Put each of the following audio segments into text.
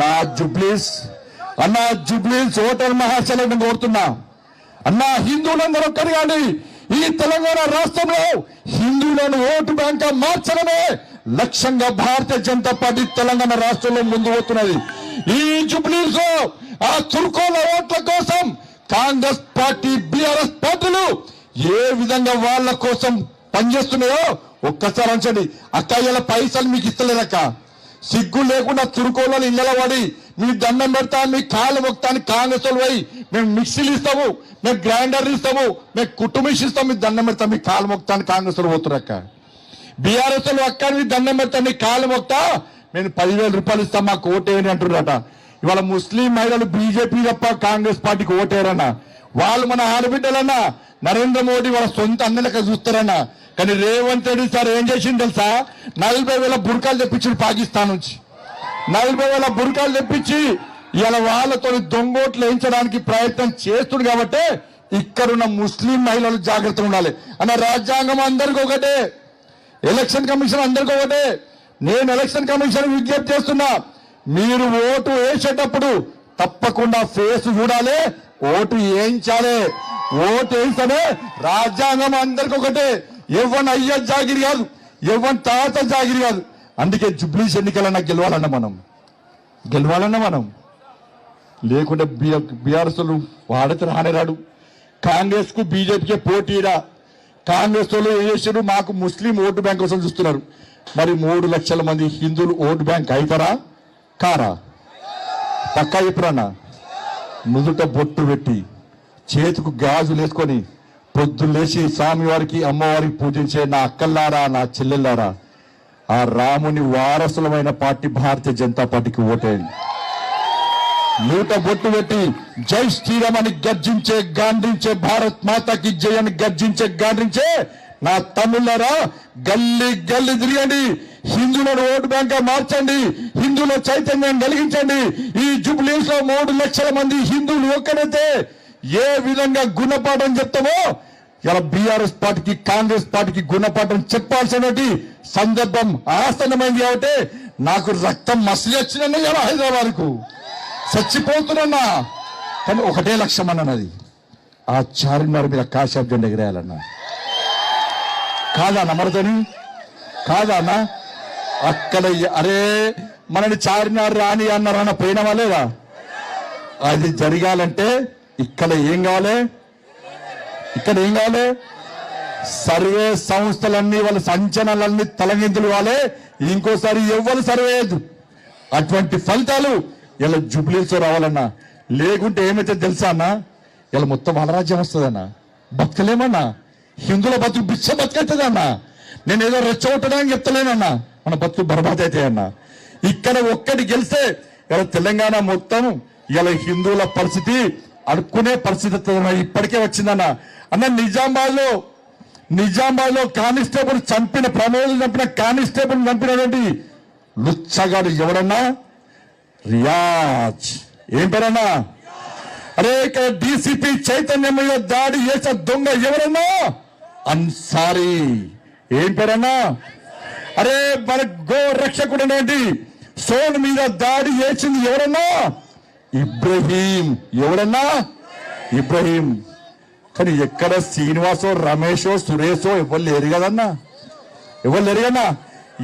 నా జుబ్లీస్ అన్నా jubilees voter మహాశలను కోరుతున్నా. అన్నా హిందువులందరూ ఒక్కరు కానీ ఈ తెలంగాణ రాష్ట్రంలో హిందువులను ఓటు బ్యాంక్ మార్చడమే లక్ష్యంగా భారతీయ జనతా పార్టీ తెలంగాణ రాష్ట్రంలో ముందు పోతున్నది. ఈ జుబ్లీస్ ఆ తుర్కోల ఓట్ల కోసం కాంగ్రెస్ పార్టీ బీఆర్ఎస్ పార్టీలు ఏ విధంగా వాళ్ళ కోసం పనిచేస్తున్నాయో ఒక్కసారి అంచండి. అక్క ఇలా పైసలు మీకు ఇస్తలేదక్క సిగ్గు లేకుండా తురుకోళ్ళు ఇళ్ళ పడి మీ దండం పెడతా మీ కాళ్ళు మొక్తాని కాంగ్రెస్ వాళ్ళు పోయి మేము మిక్సీలు ఇస్తాము మేము గ్రైండర్లు ఇస్తాము మేము కుటుంబీస్ ఇస్తాము మీ దండం పెడతాం మీ కాళ్ళు మొక్తాని కాంగ్రెస్ వాళ్ళు పోతున్నారు అక్క. బీఆర్ఎస్ అక్క మీ దండం పెడతా మీ కాళ్ళు మొక్తా నేను పదివేల రూపాయలు ఇస్తాం మాకు ఓటేయని అంటున్నారట ఇవాళ ముస్లిం మహిళలు బీజేపీ తప్ప కాంగ్రెస్ పార్టీకి ఓటేయరన్నా వాళ్ళు మన ఆడబిడ్డలన్నా నరేంద్ర మోడీ వాళ్ళ సొంత అందరికీ చూస్తారన్నా. కానీ రేవంత్ రెడ్డి సార్ ఏం చేసింది తెలుసా? నలభై వేల బుర్కాలు తెప్పించింది పాకిస్తాన్ నుంచి. నలభై వేల బుర్కాలు తెప్పించి ఇలా వాళ్ళతో దొంగోట్లు వేయించడానికి ప్రయత్నం చేస్తుంది కాబట్టి ఇక్కడున్న ముస్లిం మహిళలు జాగ్రత్త ఉండాలి. అన్న రాజ్యాంగం అందరికీ ఒకటే. ఎలక్షన్ కమిషన్ అందరికీ ఒకటే. నేను ఎలక్షన్ కమిషన్ విజ్ఞప్తి చేస్తున్నా మీరు ఓటు వేసేటప్పుడు తప్పకుండా ఫేస్ చూడాలి ఓటు వేయించాలి. ఓటు వేస్తేనే రాజ్యాంగం అందరికి ఒకటే. ఎవరి అయ్య జాగిరి కాదు ఎవరి తాత జాగిరి కాదు. అందుకే జుబ్లీస్ ఎన్నికలన్నా గెలవాలన్న మనం. గెలవాలన్న మనం. లేకుంటే బీఆర్ఎస్ వాడితే రానేరాడు కాంగ్రెస్కు బీజేపీకి బీజేపీకే పోటీరా కాంగ్రెస్ వాళ్ళు ఏం చేశారు మాకు ముస్లిం ఓటు బ్యాంక్ కోసం చూస్తున్నారు. మరి మూడు లక్షల మంది హిందువులు ఓటు బ్యాంక్ అవుతారా కారా? పక్కా చెప్పురన్నా నుదుట బొట్టు పెట్టి చేతికి గాజులు వేసుకొని పొద్దున్న లేచి స్వామివారికి అమ్మవారికి పూజించే నా అక్కల్లారా నా చెల్లెల్లారా ఆ రాముని వారసులమైన పార్టీ భారతీయ జనతా పార్టీకి ఓటేయండి. నూట బొట్టు పెట్టి జై శ్రీరామ్ అని గర్జించే గాండ్రించే భారత్ మాతాకి జై అని గర్జించే గాండ్రించే నా తమ్ముళ్ళారా గల్లీ గల్లీ తిరగండి. హిందువులను ఓటు బ్యాంక్గా మార్చండి. హిందువుల చైతన్యం కలిగించండి. ఈ జుబ్లీస్లో మూడు లక్షల మంది హిందువులు ఒక్కడైతే ఏ విధంగా గుణపాఠం చెప్తామో ఇలా బీఆర్ఎస్ పార్టీకి కాంగ్రెస్ పార్టీకి గుణపాఠం చెప్పాల్సినటువంటి సందర్భం ఆసన్నమైంది కాబట్టి నాకు రక్తం మసిలి వచ్చిందండి ఇలా హైదరాబాద్కు చచ్చిపోతున్నా. కానీ ఒకటే లక్ష్యం అన్నది ఆ చార్మినార్ మీద కాశాబ్ జెండా ఎగిరేయాలన్నా. కాదా నమ్మరతని కాదా అన్న? అక్కడ అరే మనని చార్మినార్ రాని అన్నారన్న పోయినవా లేదా? అది జరగాలంటే ఇక్కడ ఏం కావాలి? ఇక్కడ ఏం కావాలి? సర్వే సంస్థలన్నీ వాళ్ళ సంచలనాలన్నీ తలగింతులు కావాలి. ఇంకోసారి ఎవ్వరు సర్వే అటువంటి ఫలితాలు ఇలా జుబ్లీస్ రావాలన్నా. లేకుంటే ఏమైతే తెలుసా అన్న? ఇలా మొత్తం వాళ్ళ వస్తుందన్నా. బతకలేమన్నా? హిందువుల బతుకు బిచ్చ బతుకైతుందన్నా నేను ఏదో రెచ్చగొట్టడానికి చెప్తలేనన్నా. మన బతుకు బర్బాద్ అవుతాయన్నా ఇక్కడ ఒక్కటి గెలిస్తే ఇలా తెలంగాణ మొత్తం ఇలా హిందువుల పరిస్థితి అడుక్కునే పరిస్థితి ఇప్పటికే వచ్చిందన్న. అన్న నిజామాబాద్లో నిజామాబాద్లో కానిస్టేబుల్ చంపిన ప్రమోద్ చంపిన కానిస్టేబుల్ చంపినటువంటి లుచ్చగాడు ఎవడన్నా? రియాజ్. ఏం పేరన్నా? అరే ఇక్కడ డీసీపీ చైతన్యం మీద దాడి చేసిన దొంగ ఎవరన్నా? అన్సారీ. ఏం పేరన్నా? అరే మన గో రక్షకుడు అనేటి సోన్ మీద దాడి చేసింది ఎవరన్నా? ఇబ్రహీం. ఎవరన్నా ఇబ్రహీం. కానీ ఎక్కడ శ్రీనివాసో రమేషో సురేషో ఎవరు లేరు కదన్నా? ఎవరు లేరు కదన్నా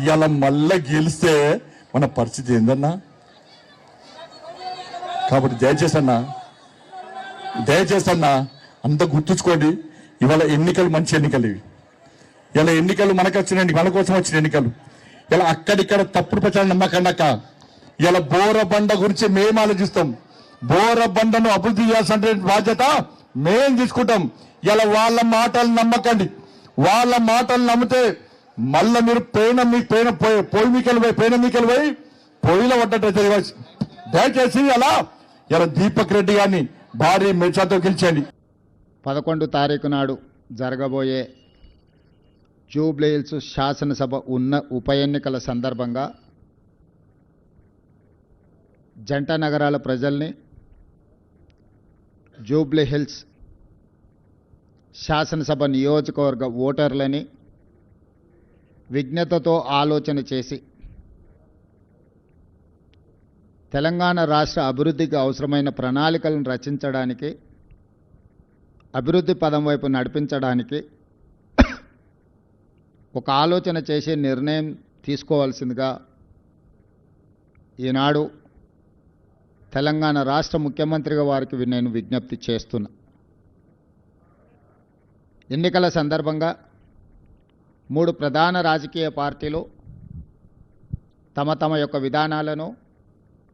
ఇలా మళ్ళా గెలిస్తే మన పరిస్థితి ఏందన్నా? కాబట్టి దయచేసి అన్నా దయచేసి అన్నా అంత గుర్తుంచుకోండి. ఇవాళ ఎన్నికలు మంచి ఎన్నికలు ఇవి. ఇలా ఎన్నికలు మనకు వచ్చిన మన కోసం వచ్చిన ఎన్నికలు. ఇలా అక్కడిక్కడ తప్పుడు ప్రచారం నమ్మకండక ఇలా బోరబండ గురించి మేము ఆలోచిస్తాం. బోరబండను అభివృద్ధి చేయాల్సిన బాధ్యత మేం తీసుకుంటాం. ఇలా వాళ్ళ మాటలు నమ్మకండి. వాళ్ళ మాటలు నమ్మితే మళ్ళీ మీరు పేన మీ పేన పోయి- పోయి మీకెళ్ళి పోయి పేన మీకెళ్ళి పోయి పొయ్యిలో పడ్డట్టు దయచేసి అలా ఇలా దీపక్ రెడ్డి గారిని భారీ మెచ్చాతో గెలిచండి. పదకొండు తారీఖు నాడు జరగబోయే జూబ్లీహిల్స్ శాసనసభ ఉన్న ఉప ఎన్నికల సందర్భంగా జంట నగరాల ప్రజల్ని జూబ్లీహిల్స్ శాసనసభ నియోజకవర్గ ఓటర్లని విజ్ఞతతో ఆలోచన చేసి తెలంగాణ రాష్ట్ర అభివృద్ధికి అవసరమైన ప్రణాళికలను రచించడానికి అభివృద్ధి పదం వైపు నడిపించడానికి ఒక ఆలోచన చేసే నిర్ణయం తీసుకోవాల్సిందిగా ఈనాడు తెలంగాణ రాష్ట్ర ముఖ్యమంత్రిగా వారికి నేను విజ్ఞప్తి చేస్తున్నా. ఎన్నికల సందర్భంగా మూడు ప్రధాన రాజకీయ పార్టీలు తమ తమ యొక్క విధానాలను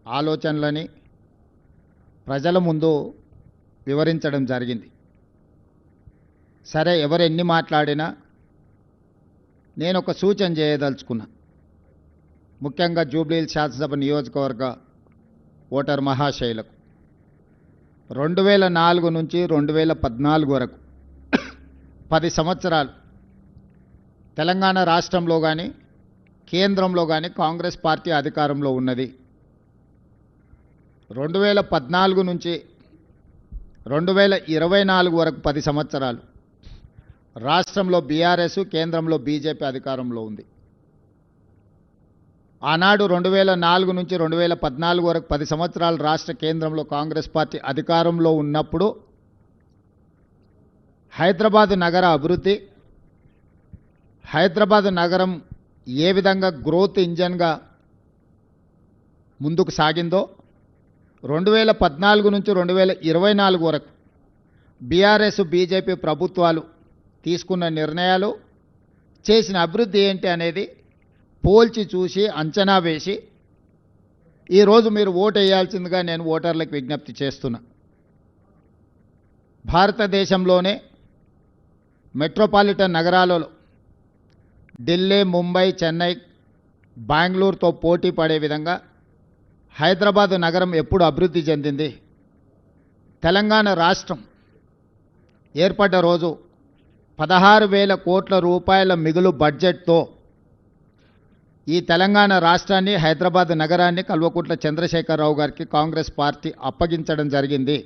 ఆలోచనలని ప్రజల ముందు వివరించడం జరిగింది. సరే ఎవరు ఎన్ని మాట్లాడినా నేను ఒక సూచన చేయదలుచుకున్నా. ముఖ్యంగా జూబ్లీహిల్స్ శాసనసభ నియోజకవర్గ ఓటర్ మహాశైలకు. రెండు వేల నాలుగు నుంచి రెండు వేల పద్నాలుగు వరకు పది సంవత్సరాలు తెలంగాణ రాష్ట్రంలో కానీ కేంద్రంలో కానీ కాంగ్రెస్ పార్టీ అధికారంలో ఉన్నది. రెండు వేల పద్నాలుగు నుంచి రెండు వేల ఇరవై నాలుగు వరకు పది సంవత్సరాలు రాష్ట్రంలో బీఆర్ఎస్ కేంద్రంలో బీజేపీ అధికారంలో ఉంది. ఆనాడు రెండు వేల నాలుగు నుంచి రెండు వేల పద్నాలుగు వరకు పది సంవత్సరాలు రాష్ట్ర కేంద్రంలో కాంగ్రెస్ పార్టీ అధికారంలో ఉన్నప్పుడు హైదరాబాదు నగర అభివృద్ధి హైదరాబాద్ నగరం ఏ విధంగా గ్రోత్ ఇంజన్గా ముందుకు సాగిందో రెండు వేల పద్నాలుగు నుంచి రెండు వేల ఇరవై నాలుగు వరకు బీఆర్ఎస్ బీజేపీ ప్రభుత్వాలు తీసుకున్న నిర్ణయాలు చేసిన అభివృద్ధి ఏంటి అనేది పోల్చి చూసి అంచనా వేసి ఈరోజు మీరు ఓటు వేయాల్సిందిగా నేను ఓటర్లకు విజ్ఞప్తి చేస్తున్నా. భారతదేశంలోనే మెట్రోపాలిటన్ నగరాలలో ఢిల్లీ ముంబై చెన్నై బెంగళూరుతో పోటీ పడే విధంగా హైదరాబాదు నగరం ఎప్పుడు అభివృద్ధి చెందింది? తెలంగాణ రాష్ట్రం ఏర్పడ్డ రోజు పదహారు వేల కోట్ల రూపాయల మిగులు బడ్జెట్తో ఈ తెలంగాణ రాష్ట్రాన్ని హైదరాబాద్ నగరాన్ని కల్వకుంట్ల చంద్రశేఖరరావు గారికి కాంగ్రెస్ పార్టీ అప్పగించడం జరిగింది.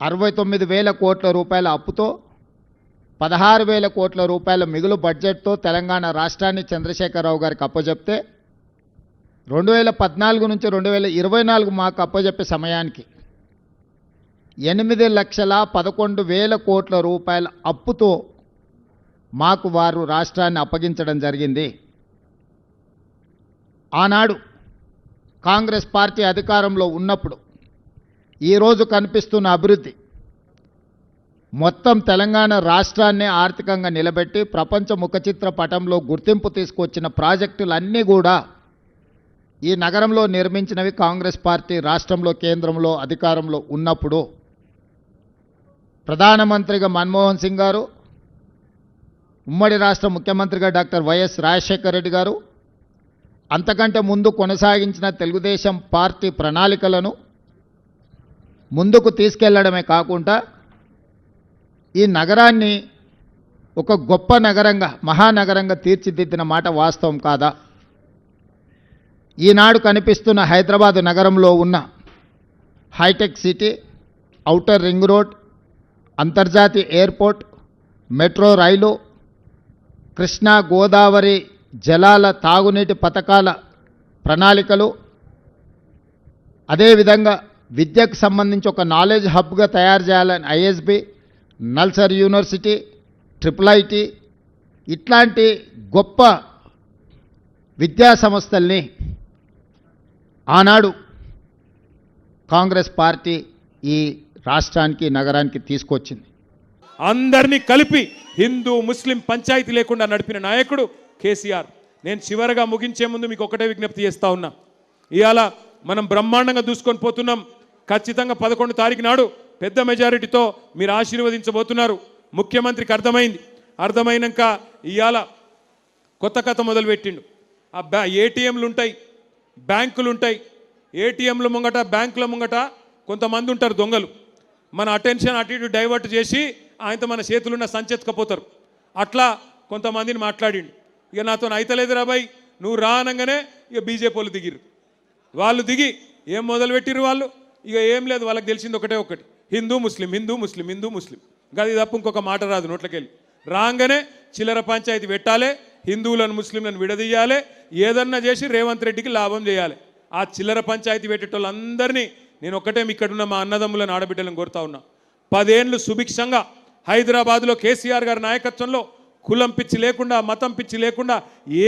అరవై తొమ్మిది వేల కోట్ల రూపాయల అప్పుతో పదహారు వేల కోట్ల రూపాయల మిగులు బడ్జెట్తో తెలంగాణ రాష్ట్రాన్ని చంద్రశేఖరరావు గారికి అప్పచెప్తే రెండు వేల పద్నాలుగు నుంచి రెండు వేల ఇరవై నాలుగు మాకు అప్పజెప్పే సమయానికి ఎనిమిది లక్షల పదకొండు వేల కోట్ల రూపాయల అప్పుతో మాకు వారు రాష్ట్రాన్ని అప్పగించడం జరిగింది. ఆనాడు కాంగ్రెస్ పార్టీ అధికారంలో ఉన్నప్పుడు ఈరోజు కనిపిస్తున్న అభివృద్ధి మొత్తం తెలంగాణ రాష్ట్రాన్ని ఆర్థికంగా నిలబెట్టి ప్రపంచ ముఖచిత్ర పటంలో గుర్తింపు తీసుకొచ్చిన ప్రాజెక్టులన్నీ కూడా ఈ నగరంలో నిర్మించినవి కాంగ్రెస్ పార్టీ రాష్ట్రంలో కేంద్రంలో అధికారంలో ఉన్నప్పుడు ప్రధానమంత్రిగా మన్మోహన్ సింగ్ గారు ఉమ్మడి రాష్ట్ర ముఖ్యమంత్రిగా డాక్టర్ వైఎస్ రాజశేఖర రెడ్డి గారు అంతకంటే ముందు కొనసాగించిన తెలుగుదేశం పార్టీ ప్రణాళికలను ముందుకు తీసుకెళ్ళడమే కాకుండా ఈ నగరాన్ని ఒక గొప్ప నగరంగా మహానగరంగా తీర్చిదిద్దిన మాట వాస్తవం కాదా? ఈనాడు కనిపిస్తున్న హైదరాబాద్ నగరంలో ఉన్న Hitec City outer ring road అంతర్జాతీయ ఎయిర్పోర్ట్ మెట్రో రైలు కృష్ణా గోదావరి జలాల తాగునీటి పథకాల ప్రణాళికలు అదేవిధంగా విద్యకు సంబంధించి ఒక నాలెడ్జ్ హబ్గా తయారు చేయాలని I S B NALSAR university triple I T ఇట్లాంటి గొప్ప విద్యా సంస్థల్ని ఆనాడు కాంగ్రెస్ పార్టీ ఈ రాష్ట్రానికి నగరానికి తీసుకొచ్చింది. అందరినీ కలిపి హిందూ ముస్లిం పంచాయతీ లేకుండా నడిపిన నాయకుడు కేసీఆర్ నేను చివరగా ముగించే ముందు మీకు ఒకటే విజ్ఞప్తి చేస్తా ఉన్నా. ఇవాళ మనం బ్రహ్మాండంగా దూసుకొని పోతున్నాం. ఖచ్చితంగా పదకొండు తారీఖు నాడు పెద్ద మెజారిటీతో మీరు ఆశీర్వదించబోతున్నారు. ముఖ్యమంత్రికి అర్థమైంది. అర్థమైనాక ఇవాళ కొత్త కథ మొదలుపెట్టిండు. ఆ బ్యా ఏటీఎంలు ఉంటాయి బ్యాంకులు ఉంటాయి. ఏటీఎంల ముంగట బ్యాంకుల ముంగట కొంతమంది ఉంటారు దొంగలు. మన అటెన్షన్ అటు ఇటు డైవర్ట్ చేసి ఆయనతో మన చేతులున్న సంచెత్తుకపోతారు. అట్లా కొంతమందిని మాట్లాడిండు. ఇక నాతో అయితలేదు రాబాయ్ నువ్వు రా అనగానే ఇక బీజేపీ వాళ్ళు దిగిరు వాళ్ళు దిగి ఏం మొదలు పెట్టిర్రు వాళ్ళు? ఇక ఏం లేదు వాళ్ళకి తెలిసింది ఒకటే ఒకటి హిందూ ముస్లిం హిందూ ముస్లిం హిందూ ముస్లిం. గది తప్ప ఇంకొక మాట రాదు నోట్లకెళ్ళి. రాగానే చిల్లర పంచాయతీ పెట్టాలి హిందువులను ముస్లింలను విడదీయాలి ఏదన్నా చేసి రేవంత్ రెడ్డికి లాభం చేయాలి. ఆ చిల్లర పంచాయతీ పెట్టేటోళ్ళందరినీ నేను ఒకటే ఇక్కడున్న మా అన్నదమ్ములను ఆడబిడ్డలను కోరుతా ఉన్నా. పదేండ్లు సుభిక్షంగా హైదరాబాద్లో కేసీఆర్ గారి నాయకత్వంలో కులం పిచ్చి లేకుండా మతం పిచ్చి లేకుండా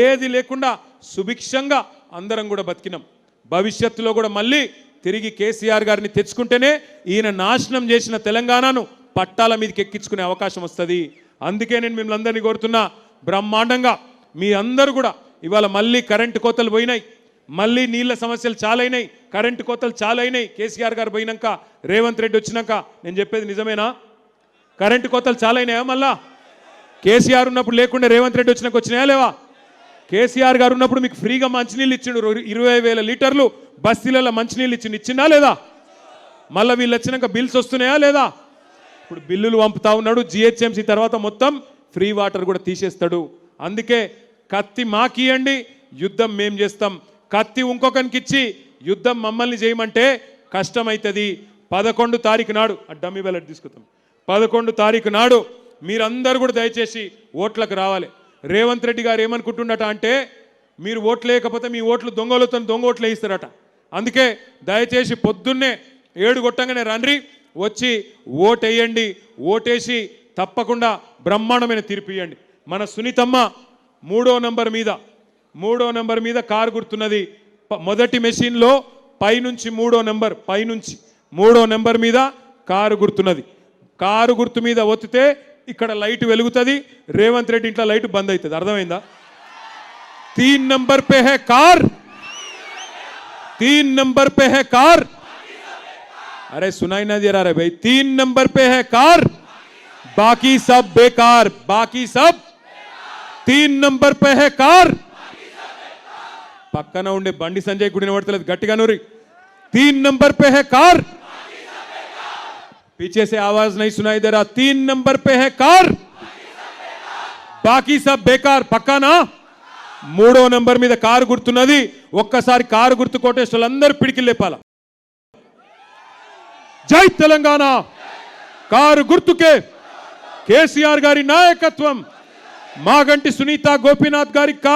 ఏది లేకుండా సుభిక్షంగా అందరం కూడా బతికినాం. భవిష్యత్తులో కూడా మళ్ళీ తిరిగి కేసీఆర్ గారిని తెచ్చుకుంటేనే ఈయన నాశనం చేసిన తెలంగాణను పట్టాల మీదకి ఎక్కించుకునే అవకాశం వస్తుంది. అందుకే నేను మిమ్మల్ని అందరినీ కోరుతున్నా బ్రహ్మాండంగా మీ అందరూ కూడా ఇవాళ మళ్ళీ కరెంటు కోతలు పోయినాయి. మళ్ళీ నీళ్ళ సమస్యలు చాలా అయినాయి కరెంటు కోతలు చాలా అయినాయి కేసీఆర్ గారు పోయినాక రేవంత్ రెడ్డి వచ్చినాక నేను చెప్పేది నిజమేనా? కరెంటు కోతలు చాలా మళ్ళా? కేసీఆర్ ఉన్నప్పుడు లేకుండా రేవంత్ రెడ్డి వచ్చినాక వచ్చినాయా లేవా? కేసీఆర్ గారు ఉన్నప్పుడు మీకు ఫ్రీగా మంచినీళ్ళు ఇచ్చిండు. ఇరవై వేల లీటర్లు బస్తీలలో మంచినీళ్ళు ఇచ్చిండు. ఇచ్చిందా లేదా? మళ్ళీ వీళ్ళు వచ్చినాక బిల్స్ వస్తున్నాయా లేదా? ఇప్పుడు బిల్లులు పంపుతా ఉన్నాడు. జిహెచ్ఎంసీ తర్వాత మొత్తం ఫ్రీ వాటర్ కూడా తీసేస్తాడు. అందుకే కత్తి మాకియండి యుద్ధం మేం చేస్తాం. కత్తి ఇంకొకరికి ఇచ్చి యుద్ధం మమ్మల్ని చేయమంటే కష్టమవుతుంది పదకొండు తారీఖు నాడు ఆ డమ్మి బ్యాలెట్ తీసుకుందాం పదకొండు తారీఖు నాడు మీరందరూ కూడా దయచేసి ఓట్లకు రావాలి. రేవంత్ రెడ్డి గారు ఏమనుకుంటుండట అంటే మీరు ఓట్లు లేకపోతే మీ ఓట్లు దొంగలతో దొంగ ఓట్లు వేయిస్తారట అందుకే దయచేసి పొద్దున్నే ఏడు కొట్టంగానే రండి వచ్చి ఓటేయండి ఓటేసి తప్పకుండా బ్రహ్మాండమైన తీర్పు ఇవ్వండి మన సునీతమ్మ మూడో నంబర్ మీద మూడో నంబర్ మీద కారు గుర్తున్నది. మొదటి మెషిన్లో పైనుంచి మూడో నెంబర్ పైనుంచి మూడో నెంబర్ మీద కారు గుర్తున్నది. కారు గుర్తు మీద ఒత్తితే ఇక్కడ లైట్ వెలుగుతుంది. రేవంత్ రెడ్డి ఇంట్లో లైట్ బంద్ అవుతుంది అర్థమైందా? తీన్ నంబర్ పే హే కార్. తీన్ నంబర్ పే హే కార్. అరే సునాయి నది దే రే భయ్. తీన్ నంబర్ పే హే కార్. బాకీ సబ్ బేకార్. బాకీ సబ్ తీన్ నంబర్ పే హే కార్. పక్కన ఉండే బండి సంజయ్ గుడిని పడతలేదు. గట్టిగా నూరి. తీన్ నంబర్ పే హే కార్. पीछे से आवाज नहीं सुनाई दे रहा तीन नंबर पे है कार బాకీ సబ్ బేకార్ పక్కానా మూడో నెంబర్ మీద కారు గుర్తున్నది ఒక్కసారి కారు గుర్తు కొట్టేసి వాళ్ళందరూ పిడికి లేపాల జై తెలంగాణ కారు గుర్తుకే కేసీఆర్ గారి నాయకత్వం మాగంటి సునీత గోపీనాథ్ గారి కా-